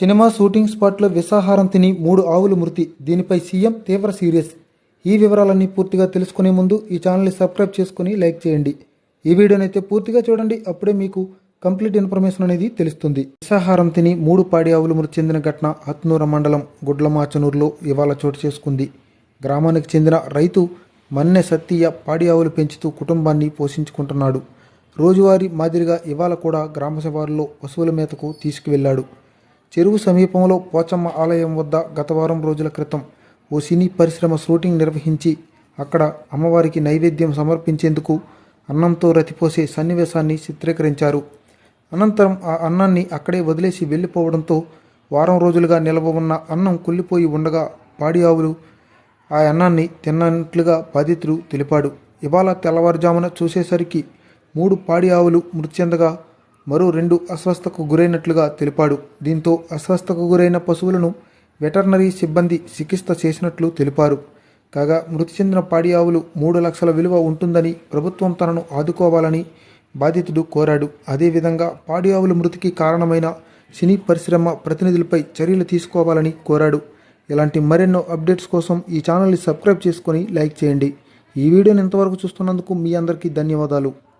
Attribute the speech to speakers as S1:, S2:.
S1: Cinema shooting స్పాట్లో విషాహారం తిని మూడు ఆవులు మృతి. దీనిపై సీఎం తీవ్ర సీరియస్. ఈ వివరాలన్నీ పూర్తిగా తెలుసుకునే ముందు ఈ ఛానల్ని సబ్స్క్రైబ్ చేసుకుని లైక్ చేయండి. ఈ వీడియోని అయితే పూర్తిగా చూడండి. అప్పుడే మీకు కంప్లీట్ ఇన్ఫర్మేషన్ అనేది తెలుస్తుంది. విషాహారం తిని మూడు పాడి ఆవులు మృతి చెందిన ఘటన హత్నూర మండలం గుడ్లమాచనూరులో ఇవాళ చోటు చేసుకుంది. గ్రామానికి చెందిన రైతు మన్నె సత్తయ్య పాడి ఆవులు పెంచుతూ కుటుంబాన్ని పోషించుకుంటున్నాడు. రోజువారీ మాదిరిగా ఇవాళ కూడా గ్రామ శివారులో పశువుల మేతకు తీసుకువెళ్ళాడు చెరువు సమీపంలో పోచమ్మ ఆలయం వద్ద గత వారం రోజుల క్రితం ఓ సినీ పరిశ్రమ షూటింగ్ నిర్వహించి అక్కడ అమ్మవారికి నైవేద్యం సమర్పించేందుకు అన్నంతో రతిపోసే సన్నివేశాన్ని చిత్రీకరించారు. అనంతరం ఆ అన్నాన్ని అక్కడే వదిలేసి వెళ్ళిపోవడంతో వారం రోజులుగా నిల్వ ఉన్న అన్నం కుళ్ళిపోయి ఉండగా పాడి ఆవులు ఆ అన్నాన్ని తిన్నట్లుగా బాధితుడు తెలిపాడు. ఇవాళ తెల్లవారుజామున చూసేసరికి మూడు పాడి ఆవులు మృతి చెందగా మరో రెండు అస్వస్థకు గురైనట్లుగా తెలిపాడు. దీంతో అస్వస్థకు గురైన పశువులను వెటర్నరీ సిబ్బంది చికిత్స చేసినట్లు తెలిపారు. కాగా మృతి చెందిన పాడి ఆవులు మూడు లక్షల విలువ ఉంటుందని ప్రభుత్వం తనను ఆదుకోవాలని బాధితుడు కోరాడు. అదేవిధంగా పాడి ఆవుల మృతికి కారణమైన సినీ పరిశ్రమ ప్రతినిధులపై చర్యలు తీసుకోవాలని కోరాడు. ఇలాంటి మరెన్నో అప్డేట్స్ కోసం ఈ ఛానల్ని సబ్స్క్రైబ్ చేసుకొని లైక్ చేయండి. ఈ వీడియోని ఇంతవరకు చూస్తున్నందుకు మీ అందరికీ ధన్యవాదాలు.